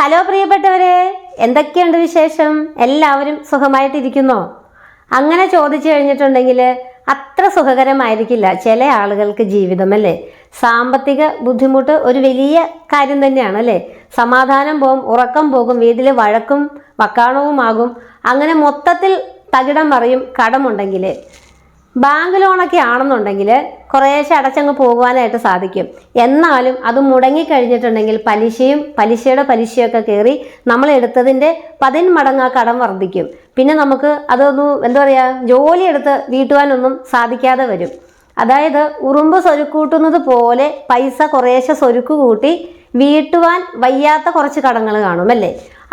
Hello പ്രിയപ്പെട്ടവരെ എന്തൊക്കെയുണ്ട് വിശേഷം? എല്ലാവരും സുഖമായിട്ടിരിക്കുന്നോ? അങ്ങനെ ചോദിച്ചു കഴിഞ്ഞിട്ടുണ്ടെങ്കിൽ അത്ര സുഖകരമായിരിക്കില്ല ചില ആളുകൾക്ക് ജീവിതം അല്ലേ? സാമ്പത്തിക ബുദ്ധിമുട്ട് ഒരു വലിയ കാര്യം തന്നെയാണ് അല്ലേ? സമാധാനം പോകും ഉറക്കം പോകും വീട്ടിൽ വഴക്കും വക്കാണവുമാകും. അങ്ങനെ മൊത്തത്തിൽ തകിടം മറിയും കടമുണ്ടെങ്കിൽ ബാങ്ക് ലോണൊക്കെ ആണെന്നുണ്ടെങ്കിൽ കുറേശ്ശെ അടച്ചങ്ങ് പോകുവാനായിട്ട് സാധിക്കും. എന്നാലും അത് മുടങ്ങിക്കഴിഞ്ഞിട്ടുണ്ടെങ്കിൽ പലിശയും പലിശയുടെ പലിശയൊക്കെ കയറി നമ്മൾ എടുത്തതിന്റെ പതിന്മടങ്ങ് മടങ്ങ് കടം വർദ്ധിക്കും. പിന്നെ നമുക്ക് അതൊന്നും എന്താ പറയുക ജോലി എടുത്ത് വീട്ടുവാനൊന്നും സാധിക്കാതെ വരും. അതായത് ഉറുമ്പ് സ്വരുക്കൂട്ടുന്നത് പോലെ പൈസ കുറേശ്ശെ സ്വരുക്ക് കൂട്ടി വീട്ടുവാൻ വയ്യാത്ത കുറച്ച് കടങ്ങൾ കാണും അല്ലേ?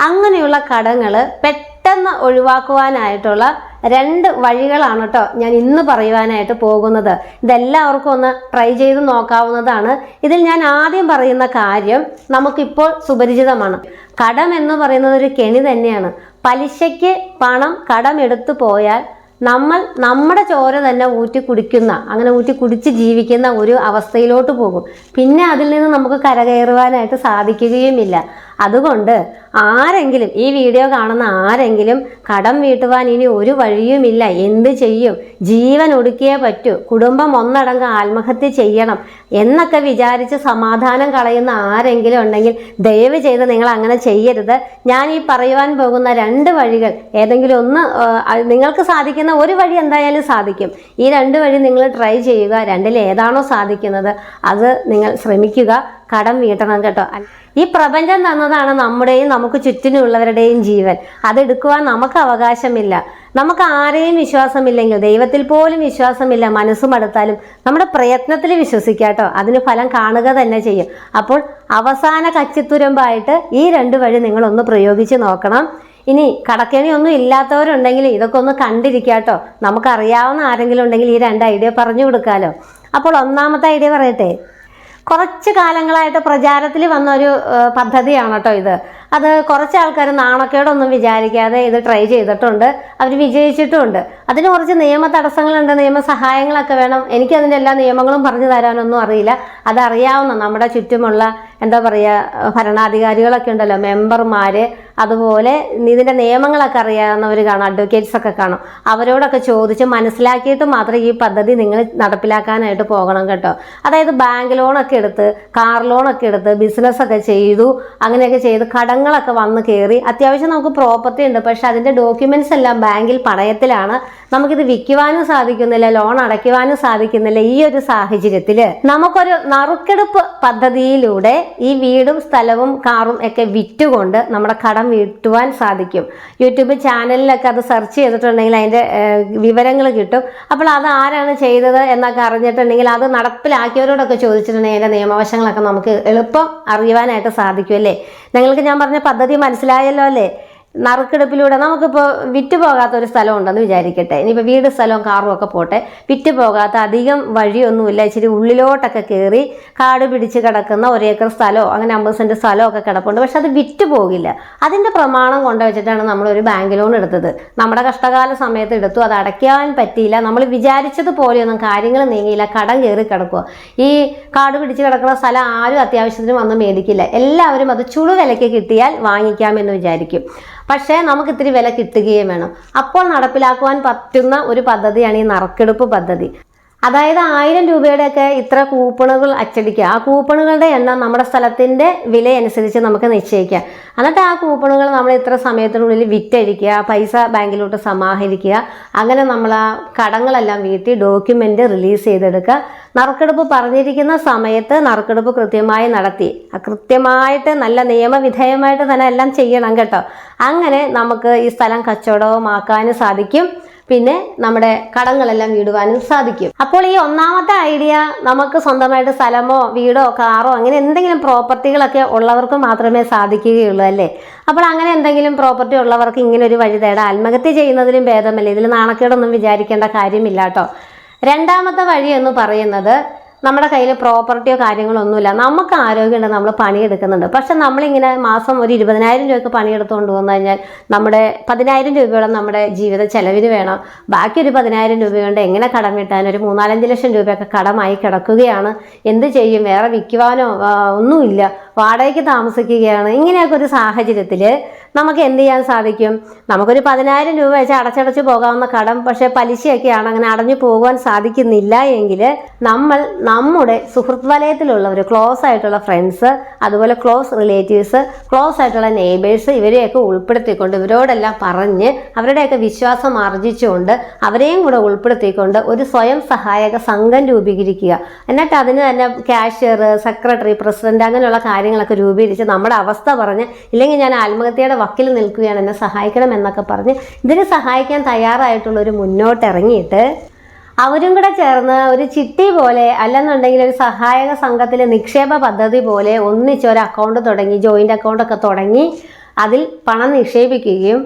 അങ്ങനെയുള്ള കടങ്ങൾ പെട്ടെന്ന് ഒഴിവാക്കുവാനായിട്ടുള്ള രണ്ട് വഴികളാണ് കേട്ടോ ഞാൻ ഇന്ന് പറയുവാനായിട്ട് പോകുന്നത്. ഇതെല്ലാവർക്കും ഒന്ന് ട്രൈ ചെയ്ത് നോക്കാവുന്നതാണ്. ഇതിൽ ഞാൻ ആദ്യം പറയുന്ന കാര്യം നമുക്കിപ്പോൾ സുപരിചിതമാണ്. കടം എന്ന് പറയുന്നത് ഒരു കെണി തന്നെയാണ്. പലിശയ്ക്ക് പണം കടമെടുത്തു പോയാൽ നമ്മൾ നമ്മുടെ ചോര തന്നെ ഊറ്റി കുടിക്കുന്ന അങ്ങനെ ഊറ്റി കുടിച്ച് ജീവിക്കുന്ന ഒരു അവസ്ഥയിലോട്ട് പോകും. പിന്നെ അതിൽ നിന്ന് നമുക്ക് കരകയറുവാനായിട്ട് സാധിക്കുകയുമില്ല. അതുകൊണ്ട് ആരെങ്കിലും ഈ വീഡിയോ കാണുന്ന ആരെങ്കിലും കടം വീട്ടുവാൻ ഇനി ഒരു വഴിയുമില്ല. എന്ത് ചെയ്യും? ജീവൻ ഒടുക്കിയേ പറ്റൂ. കുടുംബം ഒന്നടങ്കം ആത്മഹത്യ ചെയ്യണം എന്നൊക്കെ വിചാരിച്ച് സമാധാനം കളയുന്ന ആരെങ്കിലും ഉണ്ടെങ്കിൽ ദയവ് ചെയ്ത് നിങ്ങൾ അങ്ങനെ ചെയ്യരുത്. ഞാൻ ഈ പറയുവാൻ പോകുന്ന രണ്ട് വഴികൾ ഏതെങ്കിലും ഒന്ന് നിങ്ങൾക്ക് സാധിക്കുന്ന ഒരു വഴി എന്തായാലും സാധിക്കും. ഈ രണ്ട് വഴി നിങ്ങൾ ട്രൈ ചെയ്യുക. രണ്ടിൽ ഏതാണോ സാധിക്കുന്നത്. അത് നിങ്ങൾ ശ്രമിക്കുക. കടം വീട്ടണം കേട്ടോ. ഈ പ്രപഞ്ചം തന്നതാണ് നമ്മുടെയും നമുക്ക് ചുറ്റിനുള്ളവരുടെയും ജീവൻ. അതെടുക്കുവാൻ നമുക്ക് അവകാശമില്ല. നമുക്ക് ആരെയും വിശ്വാസമില്ലെങ്കിൽ ദൈവത്തിൽ പോലും വിശ്വാസമില്ല മനസ്സും അടുത്താലും നമ്മുടെ പ്രയത്നത്തിൽ വിശ്വസിക്കാട്ടോ അതിന് ഫലം കാണുക തന്നെ ചെയ്യും. അപ്പോൾ അവസാന കച്ചിത്തുരമ്പായിട്ട് ഈ രണ്ട് വഴി നിങ്ങളൊന്ന് പ്രയോഗിച്ച് നോക്കണം. ഇനി കടക്കണിയൊന്നും ഇല്ലാത്തവരുണ്ടെങ്കിൽ ഇതൊക്കെ ഒന്ന് കണ്ടിരിക്കാട്ടോ നമുക്കറിയാവുന്ന ആരെങ്കിലും ഉണ്ടെങ്കിൽ ഈ രണ്ട് ഐഡിയ പറഞ്ഞു കൊടുക്കാലോ. അപ്പോൾ ഒന്നാമത്തെ ഐഡിയ പറയട്ടെ? കുറച്ച് കാലങ്ങളായിട്ട് പ്രചാരത്തിൽ വന്ന ഒരു പദ്ധതിയാണ് കേട്ടോ ഇത്. അത് കുറച്ച് ആൾക്കാർ നാണക്കേടൊന്നും വിചാരിക്കാതെ ഇത് ട്രൈ ചെയ്തിട്ടുണ്ട്. അവർ വിജയിച്ചിട്ടുമുണ്ട് അതിന് കുറച്ച് നിയമ തടസ്സങ്ങളുണ്ട് നിയമ സഹായങ്ങളൊക്കെ വേണം. എനിക്കതിന്റെ എല്ലാ നിയമങ്ങളും പറഞ്ഞു തരാനൊന്നും അറിയില്ല. അതറിയാവുന്ന നമ്മുടെ ചുറ്റുമുള്ള എന്താ പറയുക ഭരണാധികാരികളൊക്കെ ഉണ്ടല്ലോ മെമ്പർമാർ അതുപോലെ ഇതിന്റെ നിയമങ്ങളൊക്കെ അറിയാവുന്നവർ കാണും അഡ്വക്കേറ്റ്സ് ഒക്കെ കാണും. അവരോടൊക്കെ ചോദിച്ച് മനസ്സിലാക്കിയിട്ട് മാത്രമേ ഈ പദ്ധതി നിങ്ങൾ നടപ്പിലാക്കാനായിട്ട് പോകണം കേട്ടോ. അതായത് ബാങ്ക് ലോണൊക്കെ എടുത്ത് കാർ ലോണൊക്കെ എടുത്ത് ബിസിനസ്സൊക്കെ ചെയ്തു അങ്ങനെയൊക്കെ ചെയ്ത് കടങ്ങളൊക്കെ വന്ന് കയറി അത്യാവശ്യം നമുക്ക് പ്രോപ്പർട്ടി ഉണ്ട് പക്ഷെ അതിന്റെ ഡോക്യുമെന്റ്സ് എല്ലാം ബാങ്കിൽ പണയത്തിലാണ്. നമുക്കിത് വിൽക്കുവാനും സാധിക്കുന്നില്ല ലോൺ അടയ്ക്കുവാനും സാധിക്കുന്നില്ല ഈ ഒരു സാഹചര്യത്തിൽ നമുക്കൊരു നറുക്കെടുപ്പ് പദ്ധതിയിലൂടെ ഈ വീടും സ്ഥലവും കാറും ഒക്കെ വിറ്റുകൊണ്ട് നമ്മുടെ കടം വീട്ടുവാൻ സാധിക്കും. യൂട്യൂബ് ചാനലിലൊക്കെ അത് സെർച്ച് ചെയ്തിട്ടുണ്ടെങ്കിൽ അതിന്റെ വിവരങ്ങൾ കിട്ടും. അപ്പോൾ അത് ആരാണ് ചെയ്തത് എന്നൊക്കെ അറിഞ്ഞിട്ടുണ്ടെങ്കിൽ അത് നടപ്പിലാക്കിയവരോടൊക്കെ ചോദിച്ചിട്ടുണ്ടെങ്കിൽ അതിന്റെ നിയമവശങ്ങളൊക്കെ നമുക്ക് എളുപ്പം അറിയുവാനായിട്ട് സാധിക്കും അല്ലേ? നിങ്ങൾക്ക് ഞാൻ പറഞ്ഞ പദ്ധതി മനസ്സിലായല്ലോ അല്ലേ? നറുക്കെടുപ്പിലൂടെ നമുക്കിപ്പോൾ വിറ്റ് പോകാത്ത ഒരു സ്ഥലം ഉണ്ടെന്ന് വിചാരിക്കട്ടെ. ഇനിയിപ്പോൾ വീട് സ്ഥലവും കാറും ഒക്കെ പോട്ടെ. വിറ്റ് പോകാത്ത അധികം വഴിയൊന്നുമില്ല. ഇച്ചിരി ഉള്ളിലോട്ടൊക്കെ കയറി കാട് പിടിച്ച് കിടക്കുന്ന ഒരേക്കർ സ്ഥലമോ അങ്ങനെ അമ്പത് സെന്റ് സ്ഥലമോ ഒക്കെ കിടപ്പുണ്ട്. പക്ഷെ അത് വിറ്റ് പോകില്ല. അതിന്റെ പ്രമാണം കൊണ്ടുവച്ചിട്ടാണ് നമ്മളൊരു ബാങ്ക് ലോൺ എടുത്തത്. നമ്മുടെ കഷ്ടകാല സമയത്ത് എടുത്തു. അത് അടയ്ക്കാൻ പറ്റിയില്ല. നമ്മൾ വിചാരിച്ചതുപോലെയൊന്നും കാര്യങ്ങൾ നീങ്ങിയില്ല. കടം കയറി കിടക്കുക ഈ കാട് പിടിച്ച് കിടക്കുന്ന സ്ഥലം ആരും അത്യാവശ്യത്തിന് വന്ന് മേടിക്കില്ല. എല്ലാവരും അത് ചുളുവിലയ്ക്ക് കിട്ടിയാൽ വാങ്ങിക്കാമെന്ന് വിചാരിക്കും. പക്ഷേ നമുക്ക് ഇത്തിരി വില കിട്ടുകയും വേണം. അപ്പോൾ നടപ്പിലാക്കുവാൻ പറ്റുന്ന ഒരു പദ്ധതിയാണ് ഈ നറുക്കെടുപ്പ് പദ്ധതി. അതായത് ആയിരം രൂപയുടെയൊക്കെ ഇത്ര കൂപ്പണുകൾ അച്ചടിക്കുക. ആ കൂപ്പണുകളുടെ എണ്ണം നമ്മുടെ സ്ഥലത്തിന്റെ വിലയനുസരിച്ച് നമുക്ക് നിശ്ചയിക്കാം. എന്നിട്ട് ആ കൂപ്പണുകൾ നമ്മൾ ഇത്ര സമയത്തിനുള്ളിൽ വിറ്റഴിക്കുക പൈസ ബാങ്കിലോട്ട് സമാഹരിക്കുക. അങ്ങനെ നമ്മൾ ആ കടങ്ങളെല്ലാം വീട്ടി ഡോക്യുമെന്റ് റിലീസ് ചെയ്തെടുക്കുക. നറുക്കെടുപ്പ് പറഞ്ഞിരിക്കുന്ന സമയത്ത് നറുക്കെടുപ്പ് കൃത്യമായി നടത്തി. കൃത്യമായിട്ട് നല്ല നിയമവിധേയമായിട്ട് തന്നെ എല്ലാം ചെയ്യണം കേട്ടോ. അങ്ങനെ നമുക്ക് ഈ സ്ഥലം കച്ചവടവുമാക്കാനും സാധിക്കും. പിന്നെ നമ്മുടെ കടങ്ങളെല്ലാം വീടുവാനും സാധിക്കും. അപ്പോൾ ഈ ഒന്നാമത്തെ ഐഡിയ നമുക്ക് സ്വന്തമായിട്ട് സ്ഥലമോ വീടോ കാറോ അങ്ങനെ എന്തെങ്കിലും പ്രോപ്പർട്ടികളൊക്കെ ഉള്ളവർക്ക് മാത്രമേ സാധിക്കുകയുള്ളൂ അല്ലേ? അപ്പോൾ അങ്ങനെ എന്തെങ്കിലും പ്രോപ്പർട്ടി ഉള്ളവർക്ക് ഇങ്ങനെ ഒരു വഴി തേടാം ആത്മഹത്യ ചെയ്യുന്നതിലും ഭേദമല്ലേ? ഇതിൽ നാണക്കേടൊന്നും വിചാരിക്കേണ്ട കാര്യമില്ല കേട്ടോ. രണ്ടാമത്തെ വഴി എന്ന് പറയുന്നത് നമ്മുടെ കയ്യിൽ പ്രോപ്പർട്ടിയോ കാര്യങ്ങളോ ഒന്നുമില്ല. നമുക്ക് ആരോഗ്യമുണ്ട് നമ്മൾ പണിയെടുക്കുന്നുണ്ട്. പക്ഷെ നമ്മളിങ്ങനെ മാസം ഒരു ഇരുപതിനായിരം രൂപയ്ക്ക് പണിയെടുത്തുകൊണ്ട് വന്നു കഴിഞ്ഞാൽ നമ്മുടെ പതിനായിരം രൂപയോളം നമ്മുടെ ജീവിത ചെലവിന് വേണം. ബാക്കി ഒരു പതിനായിരം രൂപ കൊണ്ട് എങ്ങനെ കടം വീട്ടാൻ ഒരു മൂന്നാലഞ്ച് ലക്ഷം രൂപയൊക്കെ കടമായി കിടക്കുകയാണ്. എന്ത് ചെയ്യും? വേറെ വിൽക്കുവാനോ ഒന്നുമില്ല. വാടകയ്ക്ക് താമസിക്കുകയാണ്. ഇങ്ങനെയൊക്കെ ഒരു സാഹചര്യത്തിൽ നമുക്ക് എന്ത് ചെയ്യാൻ സാധിക്കും? നമുക്കൊരു പതിനായിരം രൂപ വെച്ച് അടച്ചടച്ച് പോകാവുന്ന കടം പക്ഷേ പലിശയൊക്കെയാണ് അങ്ങനെ അടഞ്ഞു പോകുവാൻ സാധിക്കുന്നില്ല എങ്കിൽ നമ്മൾ നമ്മുടെ സുഹൃത്ത് വലയത്തിലുള്ളവർ ക്ലോസ് ആയിട്ടുള്ള ഫ്രണ്ട്സ് അതുപോലെ ക്ലോസ് റിലേറ്റീവ്സ് ക്ലോസ് ആയിട്ടുള്ള നെയ്ബേഴ്സ് ഇവരെയൊക്കെ ഉൾപ്പെടുത്തിക്കൊണ്ട് ഇവരോടെല്ലാം പറഞ്ഞ് അവരുടെയൊക്കെ വിശ്വാസം ആർജിച്ചുകൊണ്ട് അവരെയും കൂടെ ഉൾപ്പെടുത്തിക്കൊണ്ട് ഒരു സ്വയം സഹായക സംഘം രൂപീകരിക്കുക. എന്നിട്ട് അതിന് തന്നെ ക്യാഷ്യർ സെക്രട്ടറി പ്രസിഡന്റ് അങ്ങനെയുള്ള കാര്യങ്ങളൊക്കെ രൂപീകരിച്ച് നമ്മുടെ അവസ്ഥ പറഞ്ഞ് ഇല്ലെങ്കിൽ ഞാൻ ആത്മഹത്യയുടെ വക്കിൽ നിൽക്കുകയാണ് എന്നെ സഹായിക്കണം എന്നൊക്കെ പറഞ്ഞ് ഇതിന് സഹായിക്കാൻ തയ്യാറായിട്ടുള്ള ഒരു മുന്നോട്ട് ഇറങ്ങിയിട്ട് അവരും കൂടെ ചേർന്ന് ഒരു ചിട്ടി പോലെ അല്ലെന്നുണ്ടെങ്കിൽ ഒരു സഹായക സംഘത്തിലെ നിക്ഷേപ പദ്ധതി പോലെ ഒന്നിച്ച് ഒരു അക്കൗണ്ട് തുടങ്ങി ജോയിന്റ് അക്കൗണ്ടൊക്കെ തുടങ്ങി അതിൽ പണം നിക്ഷേപിക്കുകയും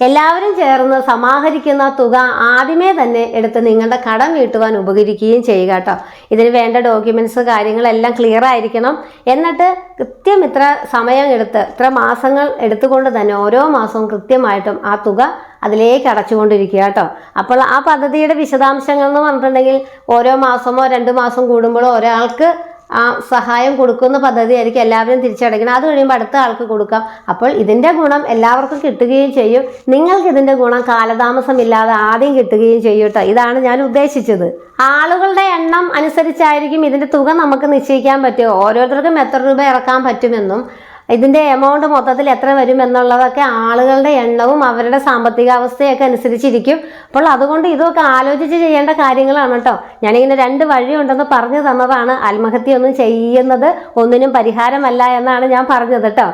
എല്ലാവരും ചേർന്ന് സമാഹരിക്കുന്ന തുക ആദ്യമേ തന്നെ എടുത്ത് നിങ്ങളുടെ കടം വീട്ടുവാൻ ഉപകരിക്കുകയും ചെയ്യുക കേട്ടോ. ഇതിന് വേണ്ട ഡോക്യുമെന്റ്സ് കാര്യങ്ങളെല്ലാം ക്ലിയർ ആയിരിക്കണം. എന്നിട്ട് കൃത്യം ഇത്ര സമയം എടുത്ത് ഇത്ര മാസങ്ങൾ എടുത്തുകൊണ്ട് തന്നെ ഓരോ മാസവും കൃത്യമായിട്ടും ആ തുക അതിലേക്ക് അടച്ചുകൊണ്ടിരിക്കുക കേട്ടോ. അപ്പോൾ ആ പദ്ധതിയുടെ വിശദാംശങ്ങൾ എന്ന് പറഞ്ഞിട്ടുണ്ടെങ്കിൽ ഓരോ മാസമോ രണ്ട് മാസം കൂടുമ്പോഴോ ഒരാൾക്ക് ആ സഹായം കൊടുക്കുന്ന പദ്ധതിയായിരിക്കും എല്ലാവരും തിരിച്ചടയ്ക്കണം. അത് കഴിയുമ്പോൾ അടുത്ത ആൾക്ക് കൊടുക്കാം. അപ്പോൾ ഇതിന്റെ ഗുണം എല്ലാവർക്കും കിട്ടുകയും ചെയ്യും. നിങ്ങൾക്ക് ഇതിന്റെ ഗുണം കാലതാമസമില്ലാതെ ആദ്യം കിട്ടുകയും ചെയ്യും കേട്ടോ. ഇതാണ് ഞാൻ ഉദ്ദേശിച്ചത്. ആളുകളുടെ എണ്ണം അനുസരിച്ചായിരിക്കും ഇതിന്റെ തുക നമുക്ക് നിശ്ചയിക്കാൻ പറ്റുമോ ഓരോരുത്തർക്കും എത്ര രൂപ ഇറക്കാൻ പറ്റുമെന്നും ഇതിന്റെ എമൗണ്ട് മൊത്തത്തിൽ എത്ര വരും എന്നുള്ളതൊക്കെ ആളുകളുടെ എണ്ണവും അവരുടെ സാമ്പത്തികാവസ്ഥയൊക്കെ അനുസരിച്ചിരിക്കും. അപ്പോൾ അതുകൊണ്ട് ഇതൊക്കെ ആലോചിച്ച് ചെയ്യേണ്ട കാര്യങ്ങളാണ് കേട്ടോ. ഞാനിങ്ങനെ രണ്ട് വഴിയുണ്ടെന്ന് പറഞ്ഞു തന്നതാണ് ആത്മഹത്യ ഒന്നും ചെയ്യുന്നത് ഒന്നിനും പരിഹാരമല്ല എന്നാണ് ഞാൻ പറഞ്ഞത് കേട്ടോ.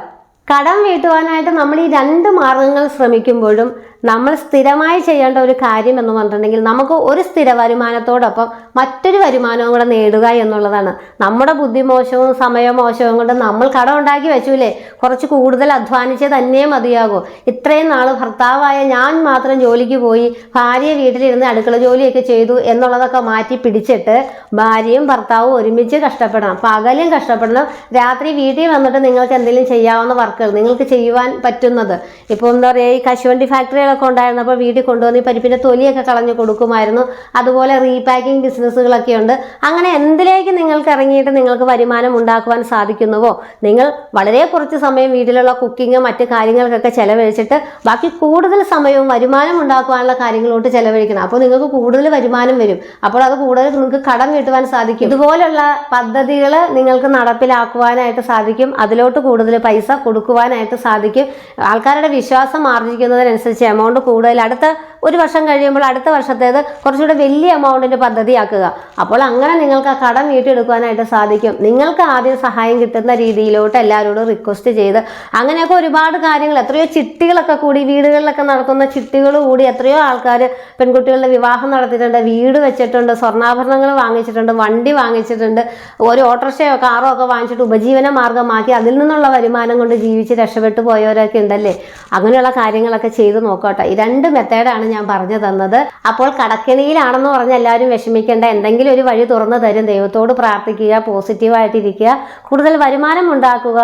കടം വീട്ടുവാനായിട്ട് നമ്മൾ ഈ രണ്ട് മാർഗങ്ങൾ ശ്രമിക്കുമ്പോഴും നമ്മൾ സ്ഥിരമായി ചെയ്യേണ്ട ഒരു കാര്യം എന്ന് പറഞ്ഞിട്ടുണ്ടെങ്കിൽ നമുക്ക് ഒരു സ്ഥിര വരുമാനത്തോടൊപ്പം മറ്റൊരു വരുമാനവും കൂടെ നേടുക എന്നുള്ളതാണ്. നമ്മുടെ ബുദ്ധിമോശവും സമയമോശവും കൊണ്ട് നമ്മൾ കടം ഉണ്ടാക്കി വെച്ചൂലേ? കുറച്ച് കൂടുതൽ അധ്വാനിച്ചേ തന്നെ മതിയാകൂ. ഇത്രയും നാൾ ഭർത്താവായ ഞാൻ മാത്രം ജോലിക്ക് പോയി ഭാര്യ വീട്ടിലിരുന്ന് അടുക്കള ജോലിയൊക്കെ ചെയ്തു എന്നുള്ളതൊക്കെ മാറ്റി പിടിച്ചിട്ട് ഭാര്യയും ഭർത്താവും ഒരുമിച്ച് കഷ്ടപ്പെടണം. പകലും കഷ്ടപ്പെടണം. രാത്രി വീട്ടിൽ വന്നിട്ട് നിങ്ങൾക്ക് എന്തെങ്കിലും ചെയ്യാവുന്ന വർക്കുകൾ നിങ്ങൾക്ക് ചെയ്യുവാൻ പറ്റുന്നത്. ഇപ്പോൾ എന്താ പറയുക ഈ കശുവണ്ടി ഫാക്ടറികളൊക്കെ ഉണ്ടായിരുന്നപ്പോൾ വീട്ടിൽ കൊണ്ടുവന്ന് ഈ പരിപ്പിന്റെ തൊലിയൊക്കെ കളഞ്ഞു കൊടുക്കുമായിരുന്നു. അതുപോലെ റീപാക്കിംഗ് ബിസിനസ്സുകളൊക്കെ ഉണ്ട്. അങ്ങനെ എന്തിലേക്ക് നിങ്ങൾക്ക് ഇറങ്ങിയിട്ട് നിങ്ങൾക്ക് വരുമാനം ഉണ്ടാക്കുവാൻ സാധിക്കുന്നുവോ? നിങ്ങൾ വളരെ കുറച്ച് സമയം വീട്ടിലുള്ള കുക്കിങ്ങും മറ്റു കാര്യങ്ങൾക്കൊക്കെ ചെലവഴിച്ചിട്ട് ബാക്കി കൂടുതൽ സമയവും വരുമാനം ഉണ്ടാക്കുവാനുള്ള കാര്യങ്ങളോട്ട് ചെലവഴിക്കണം. അപ്പോൾ നിങ്ങൾക്ക് കൂടുതൽ വരുമാനം വരും. അപ്പോൾ അത് കൂടുതൽ നിങ്ങൾക്ക് കടം കിട്ടുവാൻ സാധിക്കും. ഇതുപോലുള്ള പദ്ധതികൾ നിങ്ങൾക്ക് നടപ്പിലാക്കുവാനായിട്ട് സാധിക്കും. അതിലോട്ട് കൂടുതൽ പൈസ കൊടുക്കുവാനായിട്ട് സാധിക്കും. ആൾക്കാരുടെ വിശ്വാസം ആർജിക്കുന്നതിനനുസരിച്ച് എമൗണ്ട് കൂടുതൽ. അടുത്ത ഒരു വർഷം കഴിയുമ്പോൾ അടുത്ത വർഷത്തേത് കുറച്ചുകൂടെ വലിയ എമൗണ്ടിന്റെ പദ്ധതിയാക്കുക. അപ്പോൾ അങ്ങനെ നിങ്ങൾക്ക് ആ കടം വീട്ടിയെടുക്കുവാനായിട്ട് സാധിക്കും. നിങ്ങൾക്ക് ആദ്യം സഹായം കിട്ടുന്ന രീതിയിലോട്ട് എല്ലാവരോടും റിക്വസ്റ്റ് ചെയ്ത് അങ്ങനെയൊക്കെ ഒരുപാട് കാര്യങ്ങൾ എത്രയോ ചിട്ടികളൊക്കെ കൂടി വീടുകളിലൊക്കെ നടക്കുന്ന ചിട്ടികൾ കൂടി എത്രയോ ആൾക്കാർ പെൺകുട്ടികളുടെ വിവാഹം നടത്തിയിട്ടുണ്ട് വീട് വെച്ചിട്ടുണ്ട് സ്വർണാഭരണങ്ങൾ വാങ്ങിച്ചിട്ടുണ്ട് വണ്ടി വാങ്ങിച്ചിട്ടുണ്ട് ഒരു ഓട്ടോറിക്ഷയോ കാറോ ഒക്കെ വാങ്ങിച്ചിട്ട് ഉപജീവന മാർഗമാക്കി അതിൽ നിന്നുള്ള വരുമാനം കൊണ്ട് ജീവിച്ച് രക്ഷപ്പെട്ടു പോയവരൊക്കെ ഉണ്ടല്ലേ? അങ്ങനെയുള്ള കാര്യങ്ങളൊക്കെ ചെയ്ത് നോക്കട്ടെ ഈ രണ്ട് മെത്തേഡാണ് ഞാൻ പറഞ്ഞു തന്നത്. അപ്പോൾ കടക്കിണിയിലാണെന്ന് പറഞ്ഞ് എല്ലാവരും വിഷമിക്കേണ്ട. എന്തെങ്കിലും ഒരു വഴി തുറന്നു തരും. ദൈവത്തോട് പ്രാർത്ഥിക്കുക പോസിറ്റീവായിട്ടിരിക്കുക കൂടുതൽ വരുമാനം ഉണ്ടാക്കുക.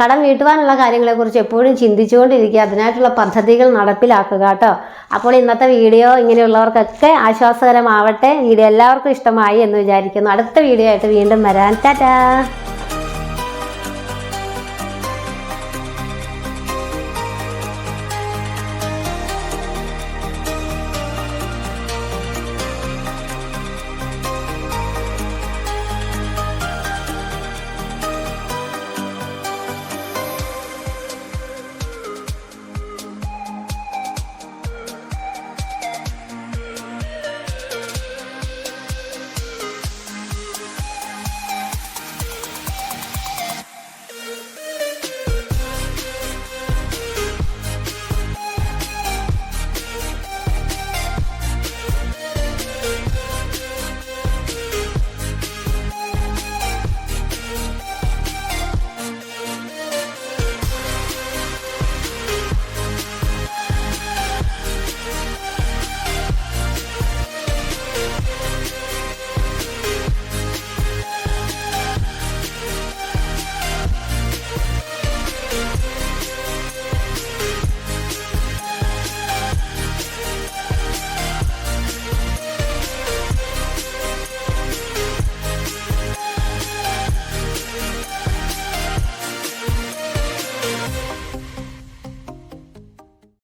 കടം വീട്ടുവാനുള്ള കാര്യങ്ങളെക്കുറിച്ച് എപ്പോഴും ചിന്തിച്ചുകൊണ്ടിരിക്കുക. അതിനായിട്ടുള്ള പദ്ധതികൾ നടപ്പിലാക്കുക കേട്ടോ. അപ്പോൾ ഇന്നത്തെ വീഡിയോ ഇങ്ങനെയുള്ളവർക്കൊക്കെ ആശ്വാസകരമാവട്ടെ. വീഡിയോ എല്ലാവർക്കും ഇഷ്ടമായി എന്ന് വിചാരിക്കുന്നു. അടുത്ത വീഡിയോ ആയിട്ട് വീണ്ടും വരാൻ ടാറ്റാ!